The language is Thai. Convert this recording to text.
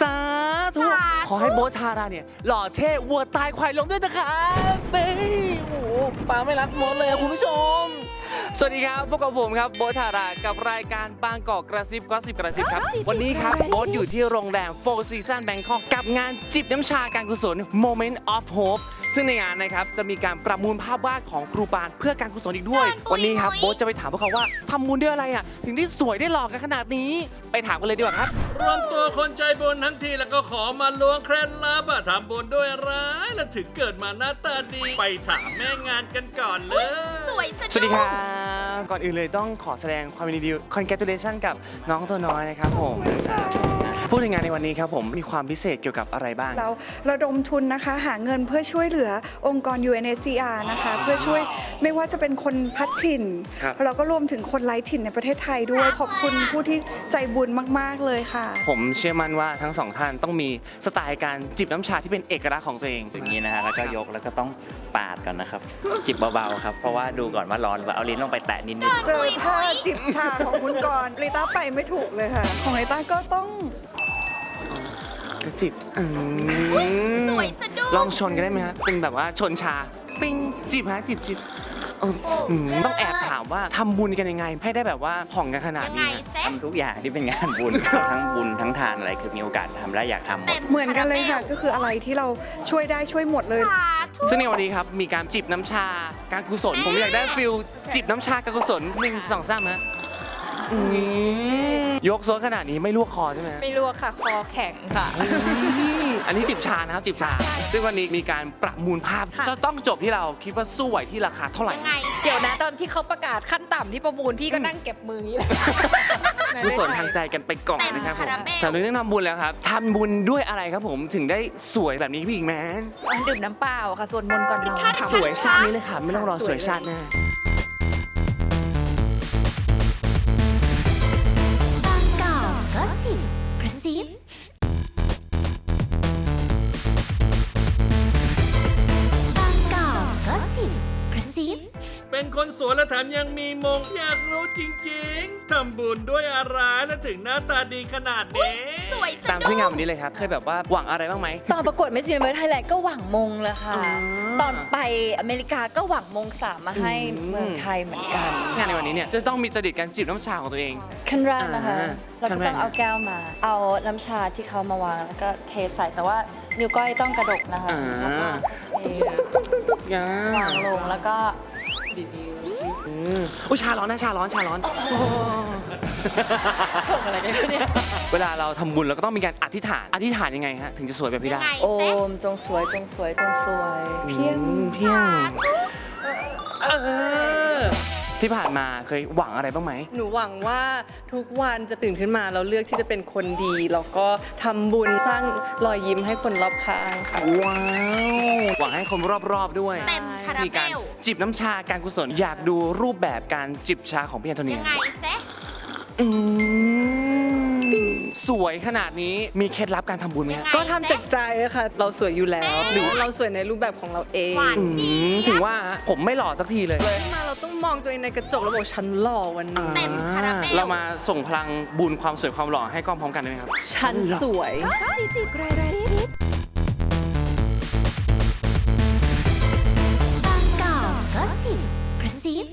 สาธุ สาธุ ขอให้โบทธาราเนี่ย หล่อเท่วัวตายควายลงด้วยนะครับเบ้ยโอ้โหป้าไม่รักโบทเลยอะคุณผู้ชม สวัสดีครับพบกับผมครับโบทธารากับรายการบางกอกกระซิบก็สิบกระซิบครับ วันนี้ครับโบทอยู่ที่โรงแรม Four Seasons Bangkok กับงานจิบน้ำชาการกุศล Moment of Hope ซึ่งในงานนะครับจะมีการประมูลภาพวาดของครูปานเพื่อการกุศลอีกด้วย วันนี้ครับโบทจะไปถามพวกเขาว่าทำบุญด้วยอะไรอะถึงได้สวยได้หล่อกันขนาดนี้ ไปถามกันเลยดีกว่าครับ รวมตัวคนใจบุญทั้งทีแล้วก็ขอมาล้วงเคล็ดลับอะทำบุญด้วยอะไรแล้วถึงเกิดมาหน้าตาดี ไปถามแม่งานกันก่อนเลยสวยสะสวัสดีครับก่อนอื่นเลยต้องขอแสดงความยินดี congratulation กับน้องตัวน้อยนะครับผม พูดถึงงานในวันนี้ครับผมมีความพิเศษเกี่ยวกับอะไรบ้าง เราระดมทุนนะคะหาเงินเพื่อช่วยเหลือองค์กร UNHCR นะคะ เพื่อช่วยไม่ว่าจะเป็นคนพัดถิ่น ครับ เราก็รวมถึงคนไร้ถิ่นในประเทศไทยด้วย ขอบคุณผู้ที่ใจบุญมาก ๆ เลยค่ะ ผมเชื่อมั่นว่าทั้งสองท่านต้องมีสไตล์การจิบน้ำชาที่เป็นเอกลักษณ์ของตัวเอง อย่างนี้นะฮะแล้วก็ยกแล้วก็ต้องปาดก่อนนะครับ จิบเบาๆครับ เพราะว่าดูก่อนว่าร้อนหรือเปล่าเอาลิ้นลงไปแตะนิดเจอท่าจิบชาของคุณกรณ์ลิต้าไปไม่ถูกเลยค่ะ ของลิต้าก็ต้อง กระจิบอืมสวยสะดุ้ง ลองชนกันได้ไหมครับเป็นแบบว่าชนชา ปิ้งจิบฮะจิบจิบเอออืมต้องแอบถามว่าทำบุญกันยังไง ให้ได้แบบว่าผ่องกันขนาดยังไงนี้ฮะเซ็ๆทำทุกอย่างที่เป็นงานบุญ ทั้งบุญทั้งทานอะไรคือมีโอกาสทำและอยากทำหมดเต็มเหมือนกันเลยค่ะ ก็คืออะไรที่เราช่วยได้ช่วยหมดเลย สาธุซึ่งในวันนี้ครับมีการจิบน้ำชา การกุศล ผมอยากได้ฟิลจิบน้ำชาการกุศลหนึ่งสองสามฮะอืม ยกโซนขนาดนี้ไม่ลวกคอใช่ไหมฮะไม่ลวกค่ะ คอแข็งค่ะ อันนี้จิบชานะครับจิบชา ซึ่งวันนี้มีการประมูลภาพ ค่ะ จะต้องจบที่เราคิดว่าสู้ไหวที่ราคาเท่าไหร่ ยังไงเดี๋ยวนะตอนที่เขาประกาศขั้นต่ำที่ประมูลพี่ก็นั่งเก็บมืออย่างนี้เลยกุศลทางใจกันไปก่อนนะครับผมเต็มคาราเบลสำหรับเรื่องทำบุญแล้วครับทำบุญด้วยอะไรครับผมถึงได้สวยแบบนี้พี่หญิงแมนดื่มน้ำเปล่าค่ะส่วนมนต์ก่อนนอนค่ะสวยชาตินี้เลยค่ะ ไม่ต้องรอสวยชาติหน้า กระซิบางกอกก็สิบกระซิบเป็นคนสวยและแถมยังมีมงอยากรู้จริงๆ ทำบุญด้วยอะไรแล้วถึงหน้าตาดีขนาดนี้ สวยสะตามดุ้ชื่องานงวันนี้เลยครับ เคยแบบว่าหวังอะไรบ้างไหม ตอนประกวด Miss Universe Thailand ก็หวังมงเลยค่ะอ๋อ ตอนไปอเมริกาก็หวังมงสามมาให้อืมเมืองไทยเหมือนกันงานในวันนี้เนี่ยจะต้องมีจริตการจิบน้ำชาของตัวเอง ขั้นแรกนะคะ อ่าเราขั้ก็นแรกต้องเอาแก้วมา เอาน้ำชาที่เขามาวางแล้วก็เทใส่แต่ว่านิ้วก้อยต้องกระดกนะคะอ่าแล้วก็เทอย่าวางลงแล้วก็อื มอุ้ยชาร้อนนะชาร้อนชาร้อนชงอะไรกันเนี่ย เวลาเราทำบุญเราก็ต้องมีการอธิษฐานอธิษฐานยังไงฮะถึงจะสวยแบบพี่ยัได้งไง โอเซ็มจงสวยจงสวยจงสวย เพียงอืมเพียง เออ ที่ผ่านมาเคยหวังอะไรบ้างไหม หนูหวังว่าทุกวันจะตื่นขึ้นมาเราเลือกที่จะเป็นคนดี แล้วก็ทำบุญสร้างรอยยิ้มให้คนรอบข้างค่ะ ว้าว หวังให้คนรอบๆด้วยเต็มคารามีเบการลจิบน้ำชาการกุศลอยากดูรูปแบบการจิบชาของพี่แอนโทเนียัยงไงเซ็อืม สวยขนาดนี้มีเคล็ดลับการทำบุญไหมยังฮะไงก็ทำจากใจอะค่ะ เราสวยอยู่แล้ว หรือเราสวยในรูปแบบของเราเองหวานอืเจี๊มยถึบงว่าฮะผมไม่หล่อสักทีเลยขึ้นมาเราต้องมองตัวเองในกระจกแล้วบอกฉันหล่อวันนี้ เต็มคาราเบล เรามาส่งพลังบุญความสวยความหล่อให้กล้องพร้อมกันได้ไหมครับ ฉันสวย บางกอกก็สิบกระซิบ